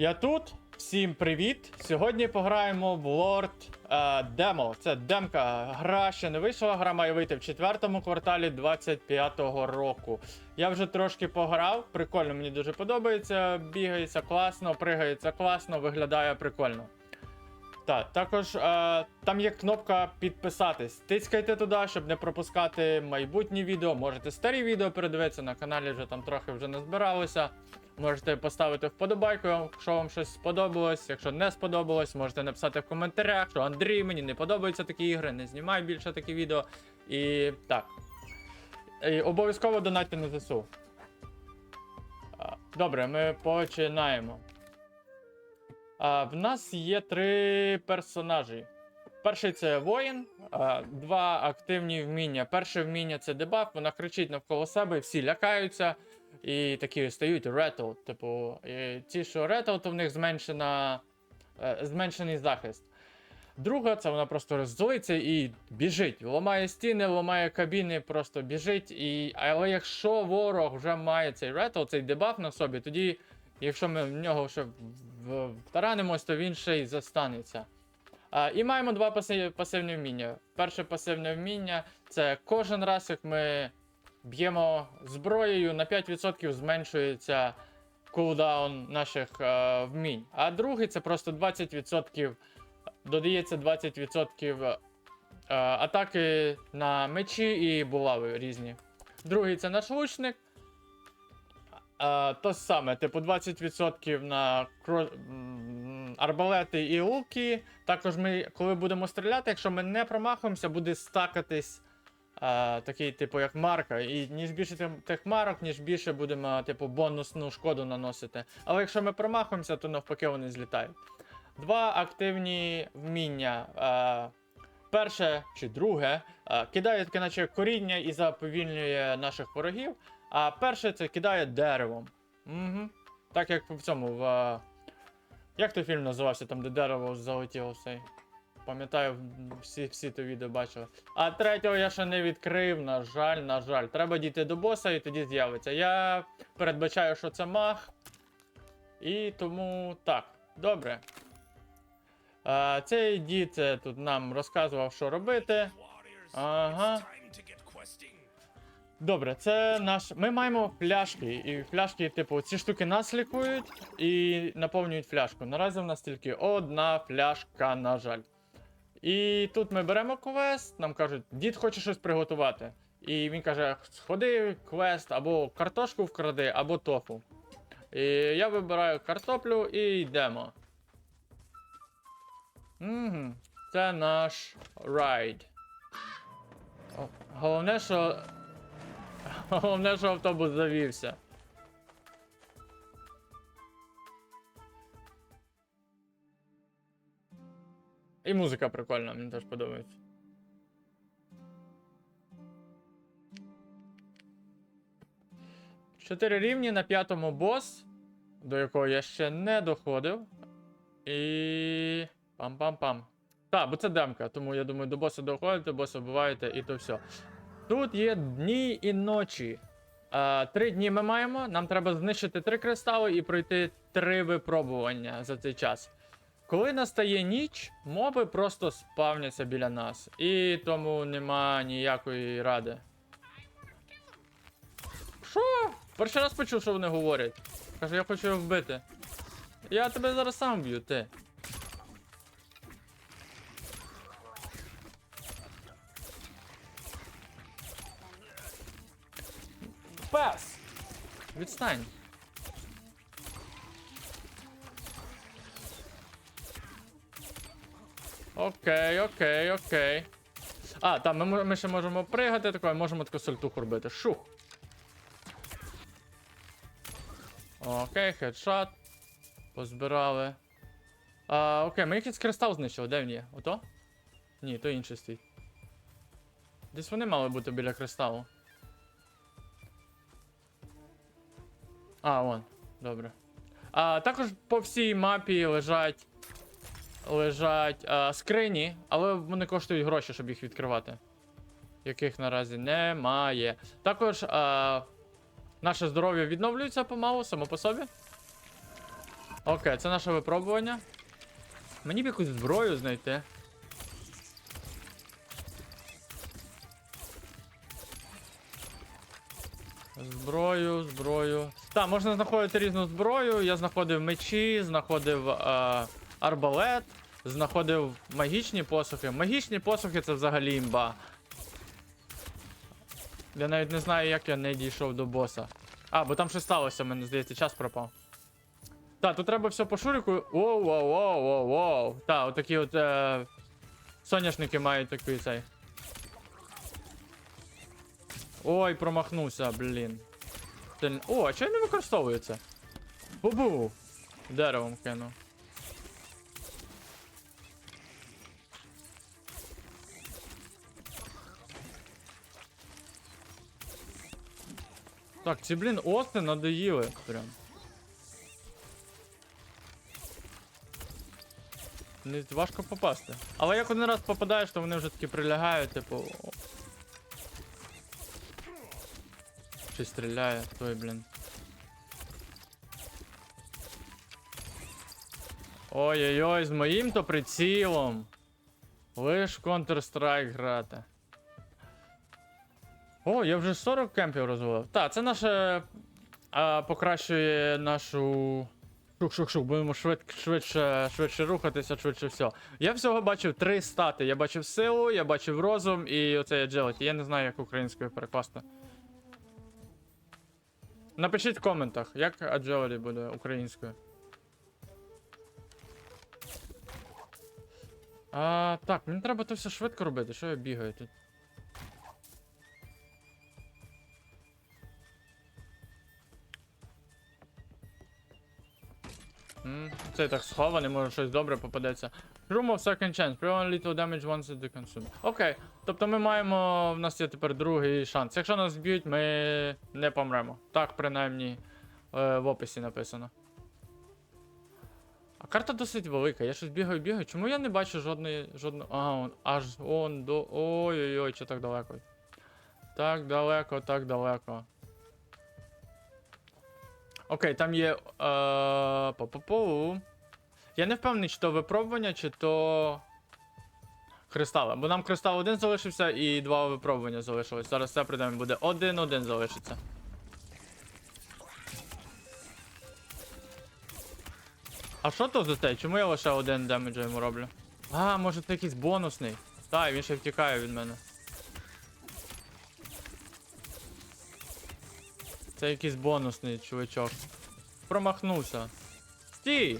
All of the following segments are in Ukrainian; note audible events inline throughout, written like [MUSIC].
Я тут. Всім привіт! Сьогодні пограємо в Lord е, Demo. Це демка. Гра ще не вийшла. Гра має вийти в четвертому кварталі 25-го року. Я вже трошки пограв. Прикольно, мені дуже подобається. Бігається класно, пригається класно, виглядає прикольно. Так, також е, там є кнопка підписатись. Тискайте туди, щоб не пропускати майбутні відео. Можете старі відео передивитися на каналі, вже там трохи вже не збиралися. Можете поставити вподобайку, якщо вам щось сподобалось. Якщо не сподобалось, можете написати в коментарях, що Андрій, мені не подобаються такі ігри, не знімай більше такі відео. І так. І обов'язково донатьте на ЗСУ. Добре, ми починаємо. А, в нас є три персонажі. Перший це воїн, а, два активні вміння. Перше вміння це дебаф, вона кричить навколо себе, всі лякаються і такі стають ретл. Типу, ті, що ретл, то в них зменшена, е, зменшений захист. Друга це вона просто роззлиться і біжить. Ламає стіни, ламає кабіни, просто біжить. І... Але якщо ворог вже має цей ретл, цей дебаф на собі, тоді, якщо ми в нього ще втаранимось, то він ще й застанеться. А, і маємо два пасивні вміння. Перше пасивне вміння це кожен раз, як ми б'ємо зброєю, на 5% зменшується кулдаун наших е, вмінь. А другий це просто 20%, додається 20% е, атаки на мечі і булави різні. Другий це наш лучник. Е, то саме, типу 20% на кро... арбалети і луки. Також ми, коли будемо стріляти, якщо ми не промахуємося, буде стакатись а, такий, типу, як марка. І ніж більше тих марок, ніж більше будемо, типу, бонусну шкоду наносити. Але якщо ми промахуємося, то навпаки вони злітають. Два активні вміння. А, перше чи друге а, кидає таке, наче коріння і заповільнює наших ворогів. А перше це кидає деревом. Угу. Так як в цьому в. Як той фільм називався, там, де дерево залетіло все. Пам'ятаю, всі, всі то відео бачили. А третього я ще не відкрив, на жаль, на жаль. Треба дійти до боса і тоді з'явиться. Я передбачаю, що це маг. І тому так, добре. А, цей дід е, тут нам розказував, що робити. Ага. Добре, це наш. Ми маємо пляшки, і пляшки, типу, ці штуки нас лікують і наповнюють фляжку. Наразі в нас тільки одна пляшка, на жаль. І тут ми беремо квест, нам кажуть, дід хоче щось приготувати. І він каже: сходи квест або картошку вкради, або тофу. І я вибираю картоплю і йдемо. Угу. Це наш райд. Головне, що. [LAUGHS] Головне, що автобус завівся. І музика прикольна, мені теж подобається. Чотири рівні на п'ятому бос, до якого я ще не доходив. І. Пам-пам-пам. Так, бо це демка, тому я думаю, до боса доходите, боса вбиваєте і то все. Тут є дні і ночі. А, три дні ми маємо. Нам треба знищити три кристали і пройти три випробування за цей час. Коли настає ніч, моби просто спавняться біля нас. І тому нема ніякої ради. Що? Перший раз почув, що вони говорять. Каже, я хочу його вбити. Я тебе зараз сам вб'ю, ти. Пес! Відстань. Окей, окей, окей. А, там ми, ми ще можемо пригати, тако, можемо таку сальтуху робити. Шух. Окей, хедшот. Позбирали. А, окей, ми якийсь кристал знищили. Де він є? Ото? Ні, то інший стоїть. Десь вони мали бути біля кристалу. А, вон, добре. А, також по всій мапі лежать. Лежать а, скрині, але вони коштують гроші, щоб їх відкривати. Яких наразі немає. Також а, наше здоров'я відновлюється помалу, само по собі. Окей, це наше випробування. Мені б якусь зброю знайти. Зброю, зброю. Так, можна знаходити різну зброю. Я знаходив мечі, знаходив е, арбалет, знаходив магічні посухи. Магічні посухи це взагалі імба. Я навіть не знаю, як я не дійшов до боса. А, бо там щось сталося, мені здається, час пропав. Так, тут треба все по шурику. Воу, воу, воу, воу, воу. Так, отакі от е, соняшники мають такий цей. Ой, промахнувся, блін. О, а чого не використовується? Бубу! Деревом кину. Так, ці, блін, ости надоїли прям. Не важко попасти. Але як один раз попадаєш, то вони вже таки прилягають, типу. Чи стріляє, той, блін. Ой-ой-ой, з моїм то прицілом. Лиш Counter-Strike грати. О, я вже 40 кемпів розвалив. Так, це наше. А, покращує нашу. Шух-шух-шух, будемо швид, швидше, швидше рухатися, швидше все. Я всього бачив три стати. Я бачив силу, я бачив розум і оцей agility. Я не знаю, як українською перекласти. Напишіть в коментах, як agility буде українською. А, так, мені треба то все швидко робити. Що я бігаю тут? М, Цей так схований, може щось добре попадеться. Room of second chance. Prevent little damage once it consumed. Окей. Тобто ми маємо. В нас є тепер другий шанс. Якщо нас б'ють, ми не помремо. Так, принаймні, е, в описі написано. А карта досить велика. Я щось бігаю, бігаю. Чому я не бачу жодної. жодної. Ага, он, аж он до. Ой-ой-ой, що так далеко. Так далеко, так далеко. Окей, там є. Е, По-по-по. Я не впевнений, чи то випробування, чи то. Кристали. Бо нам кристал один залишився і два випробування залишилось. Зараз це прийдемо, буде один-один залишиться. А що то за те? Чому я лише один демеджа йому роблю? А, може це якийсь бонусний. Так, він ще втікає від мене. Це якийсь бонусний чувачок. Промахнувся. Стій!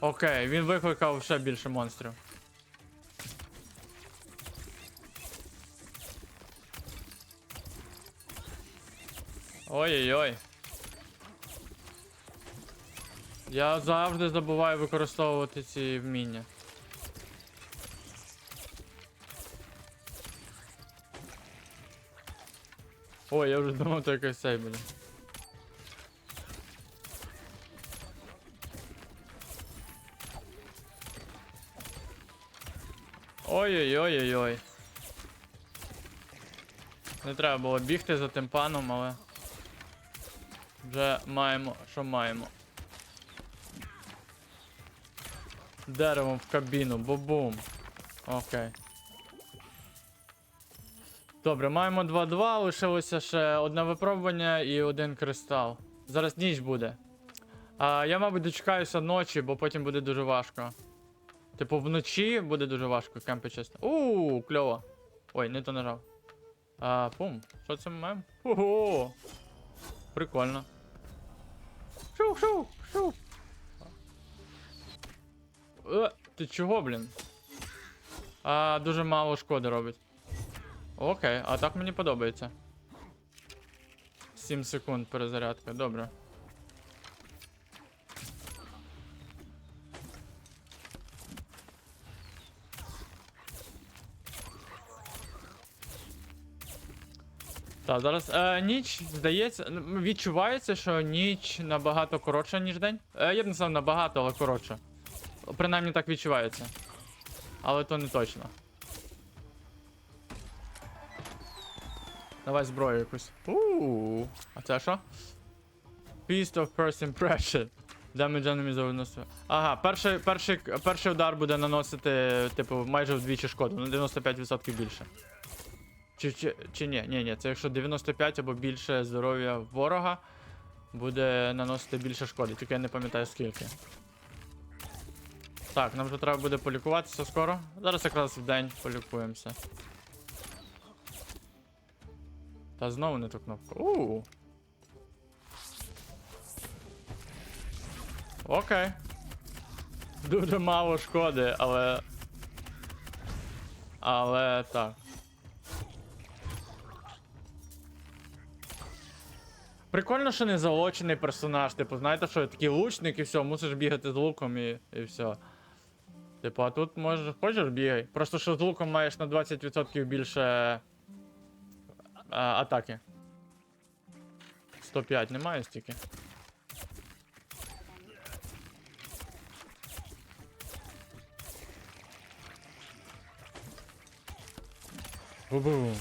Окей, він викликав ще більше монстрів. Ой-ой-ой. Я завжди забуваю використовувати ці вміння. Ой, я вже думав, то якась цей. Ой-ой-ой-ой-ой. Не треба було бігти за тим паном, але. Вже маємо, що маємо. Деревом в кабіну, бу-бум. Окей. Добре, маємо 2-2, лишилося ще одне випробування і один кристал. Зараз ніч буде. А, я, мабуть, дочекаюся ночі, бо потім буде дуже важко. Типу, вночі буде дуже важко, кемпи чесно. Ууу, кльово. Ой, не то нажав. А, пум. Що це ми маємо? Ого! Прикольно. Шух, шух, шух. Е, ти чого, блін? А, дуже мало шкоди робить. Окей, а так мені подобається. 7 секунд перезарядка, добре. Так, зараз е, ніч, здається, відчувається, що ніч набагато коротша, ніж день. Е, я б не сказав набагато, але коротша. Принаймні так відчувається. Але то не точно. Давай зброю якусь. Ууу. А це що? Beast of First Impression. Damage enemy за 90. Ага, перший, перший, перший удар буде наносити, типу, майже вдвічі шкоду, на 95% більше. Чи, чи, чи ні, ні, ні, це якщо 95 або більше здоров'я ворога, буде наносити більше шкоди, тільки я не пам'ятаю скільки. Так, нам вже треба буде полікуватися скоро. Зараз якраз в день полікуємося. Та знову не ту кнопку. Ууу. Окей. Дуже мало шкоди, але. Але так. Прикольно, що не залочений персонаж. Типу, знаєте, що такий лучник і все, мусиш бігати з луком і, і все. Типу, а тут можеш, хочеш бігай. Просто що з луком маєш на 20% більше а, атаки. 105 немає стільки. Бу-бу.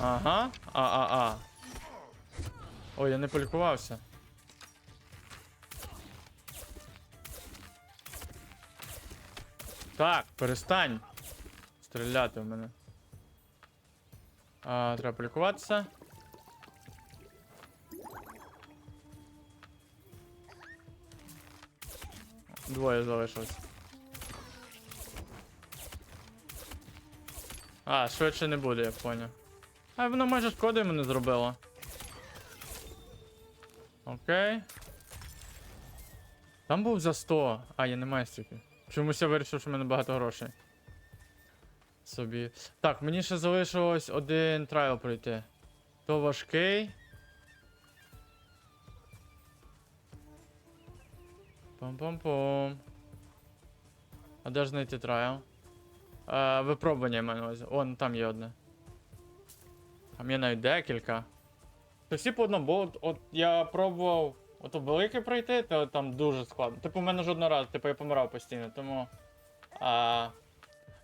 Ага. А-а-а. Ой, я не полікувався. Так, перестань стріляти в мене. А, треба полікуватися. Двоє залишилось. А, швидше не буде, я поняв. А воно майже шкоди йому не зробило. Окей. Там був за 100. А, я не маю стільки. Чомусь я вирішив, що в мене багато грошей. Собі. Так, мені ще залишилось один трайл пройти. То важкий. Пам-пам-пам. А де ж знайти трайл? А, випробування на увазі. О, ну там є одне. Там є навіть декілька. То всі по одному, бо от, от я пробував ото велике пройти, то там дуже складно. Типу, у мене жодного разу, типу я помирав постійно, тому. А,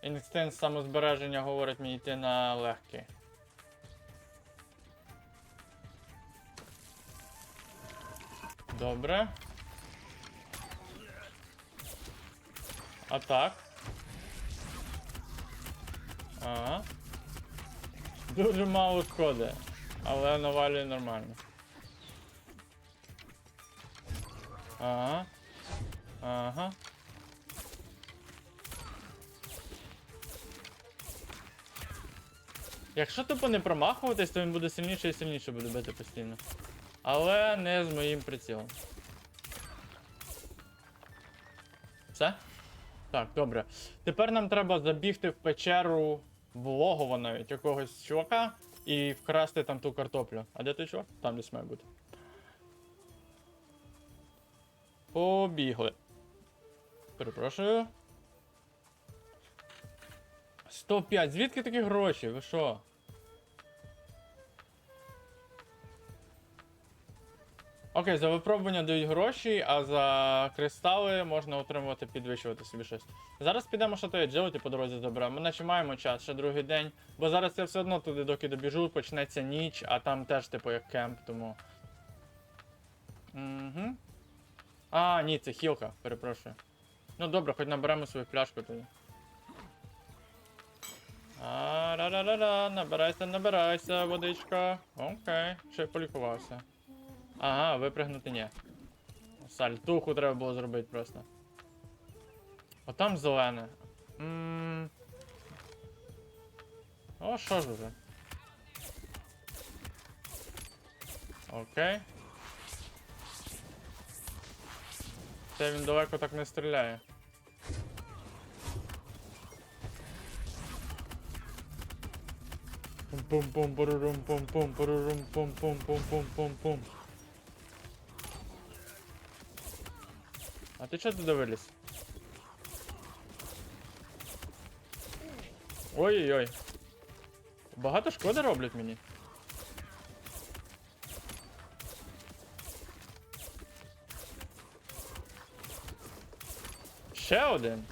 інстинкт самозбереження говорить мені йти на легкий. Добре. А. Ага. Дуже мало шкоди, але навалює нормально. Ага. Ага. Якщо тупо не промахуватись, то він буде сильніше і сильніше буде бити постійно. Але не з моїм прицілом. Все? Так, добре. Тепер нам треба забігти в печеру влогово навіть якогось чувака і вкрасти там ту картоплю. А де той чувак? Там десь має бути. Побігли. Перепрошую. 105. Звідки такі гроші? Ви що? Окей, за випробування дають гроші, а за кристали можна отримувати, підвищувати собі щось. Зараз підемо що то agility по дорозі заберемо. Ми наче маємо час, ще другий день. Бо зараз я все одно туди, доки добіжу, почнеться ніч, а там теж, типу, як кемп, тому. Угу. А, ні, це хілка, перепрошую. Ну добре, хоч наберемо свою пляшку тоді. А, ра-ра-ра-ра, набирайся, набирайся, водичка. Окей, ще полікувався. Ага, випригнути ні. Сальтуху треба було зробити просто. О, там зелене. Ммм. О, що ж уже. Окей. Це він далеко так не стріляє. Пум-пум-пум, парурум, пум-пум, парурум, пум-пум, пум-пум-пум-пум. А ти чого туди? Ой-ой-ой. Багато шкоди роблять мені. Ще один.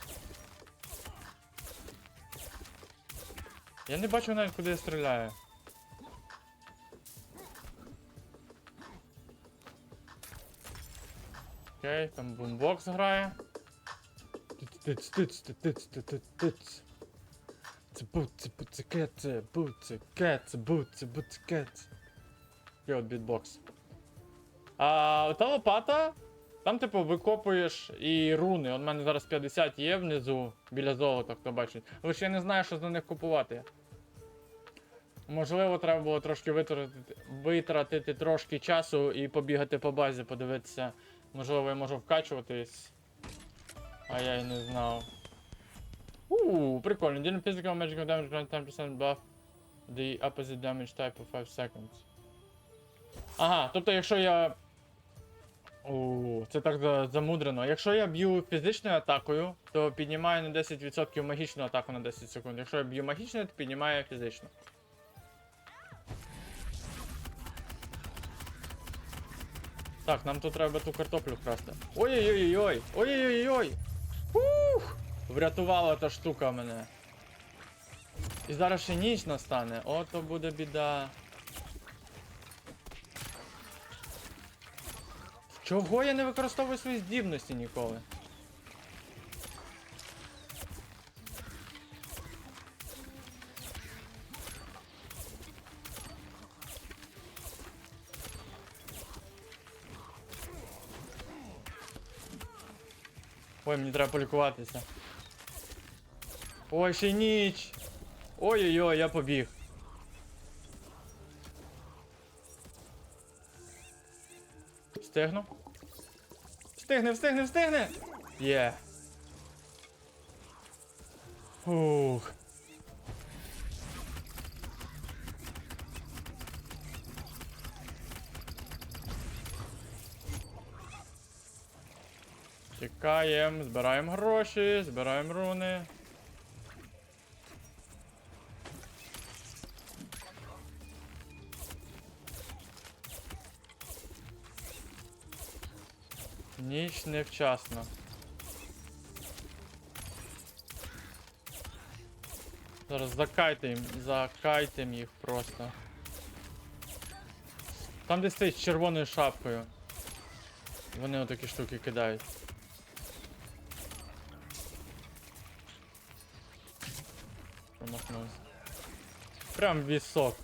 Я не бачу навіть, куди я стріляю. Окей, там бумбокс грає. Тиц, тиц, тиц, тиц, тиц, тиц. Це буце, буце, кеце, буце, кеце, буце, буце, кеце. Є от бітбокс. А та лопата, там, типу, викопуєш і руни. От в мене зараз 50 є внизу біля золота, хто бачить. Лише я не знаю, що за них купувати. Можливо, треба було трошки витратити, витратити трошки часу і побігати по базі, подивитися. Можливо, я можу вкачуватись. А я й не знав. Ууу, прикольно. Didn't physical magical damage grant 10% buff the opposite damage type for 5 seconds. Ага, тобто якщо я. Ууу, це так замудрено. Якщо я б'ю фізичною атакою, то піднімаю на 10% магічну атаку на 10 секунд. Якщо я б'ю магічною, то піднімаю фізичну. Так, нам тут треба ту картоплю красти. Ой-ой-ой-ой! Ой-ой-ой-ой! Ух! Врятувала та штука мене. І зараз ще ніч настане. Ото буде біда. Чого я не використовую свої здібності ніколи? Ой, мені треба полікуватися. Ой, ще ніч. Ой-ой-ой, я побіг. Встигну? Встигне, встигне, встигне! Є. Ух. Тікаємо, збираємо гроші, збираємо руни. Ніч невчасно. Зараз закайтем, закайтем їх просто. Там десь стоїть з червоною шапкою. Вони отакі штуки кидають. Промахнувся. Прям вісок.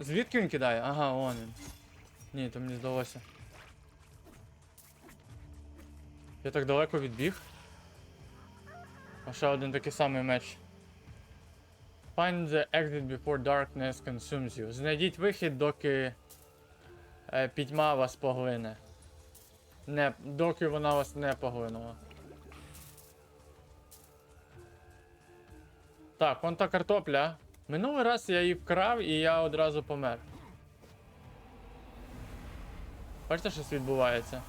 Звідки він кидає? Ага, он він. Ні, то мені здалося. Я так далеко відбіг. А ще один такий самий меч. Find the exit before darkness consumes you. Знайдіть вихід, доки е, пітьма вас поглине. Не, доки вона вас не поглинула. Так, вон та картопля. Минулий раз я її вкрав і я одразу помер. Бачите, що відбувається?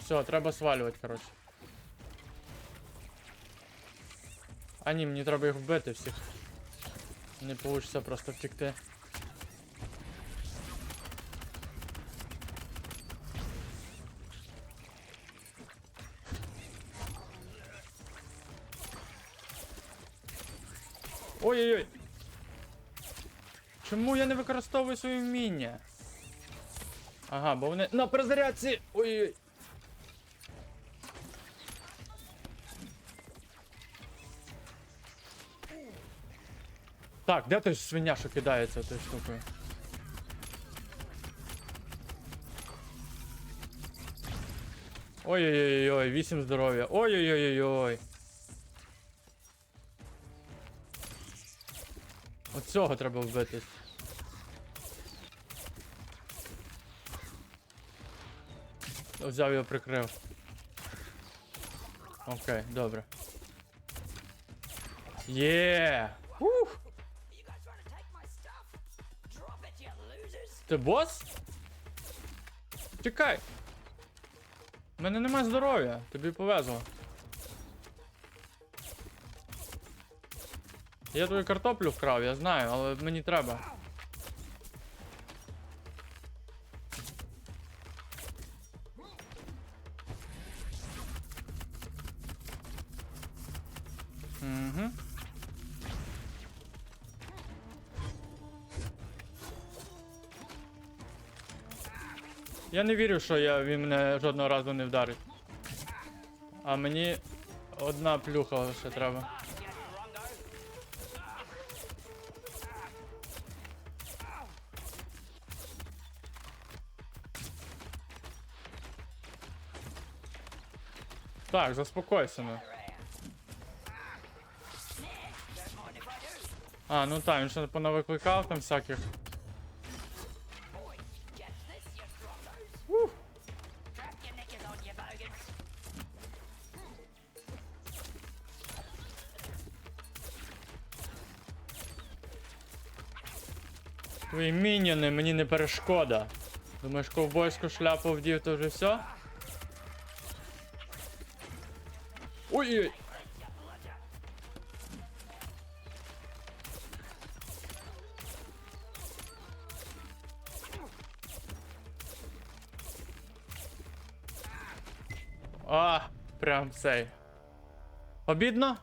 Все, треба свалювати, коротше. А ні, мені треба їх вбити всіх. Не вийде просто втекти. Ой-ой-ой! Чому я не використовую свої вміння? Ага, бо вони на перезарядці! Ой-ой-ой! Так, де той свиня, що кидається тою штукою? Ой-ой-ой, 8 здоров'я. Ой-ой-ой-ой. Цього треба вбити. Взяв його прикрив. Окей, добре. Є! Ух! Ти бос? Тікай! У мене немає здоров'я, тобі повезло. Я твою картоплю вкрав, я знаю, але мені треба. Угу. Я не вірю, що я, він мене жодного разу не вдарить. А мені одна плюха лише треба. Так, заспокойся. Ну. А, ну так, він ще понавикликав там всяких. Ух. Твої міньони мені не перешкода. Думаєш, ковбойську шляпу вдів, то вже все? Ой-ой! А, прям цей. Обідно?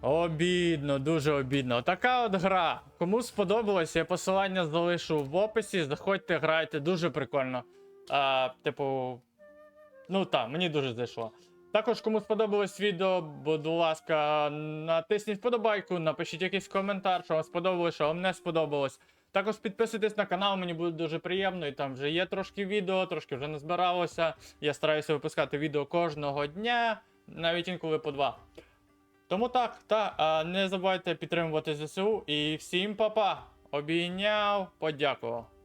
Обідно, дуже обідно. Така от гра. Кому сподобалось, я посилання залишу в описі. Заходьте, грайте, дуже прикольно. А, типу. Ну так, мені дуже зайшло. Також, кому сподобалось відео, будь ласка, натисніть вподобайку, напишіть якийсь коментар, що вам сподобалось, що вам не сподобалось. Також підписуйтесь на канал, мені буде дуже приємно. І там вже є трошки відео, трошки вже не збиралося. Я стараюся випускати відео кожного дня, навіть інколи по два. Тому так, та не забувайте підтримувати ЗСУ і всім па-па! Обійняв, подякував.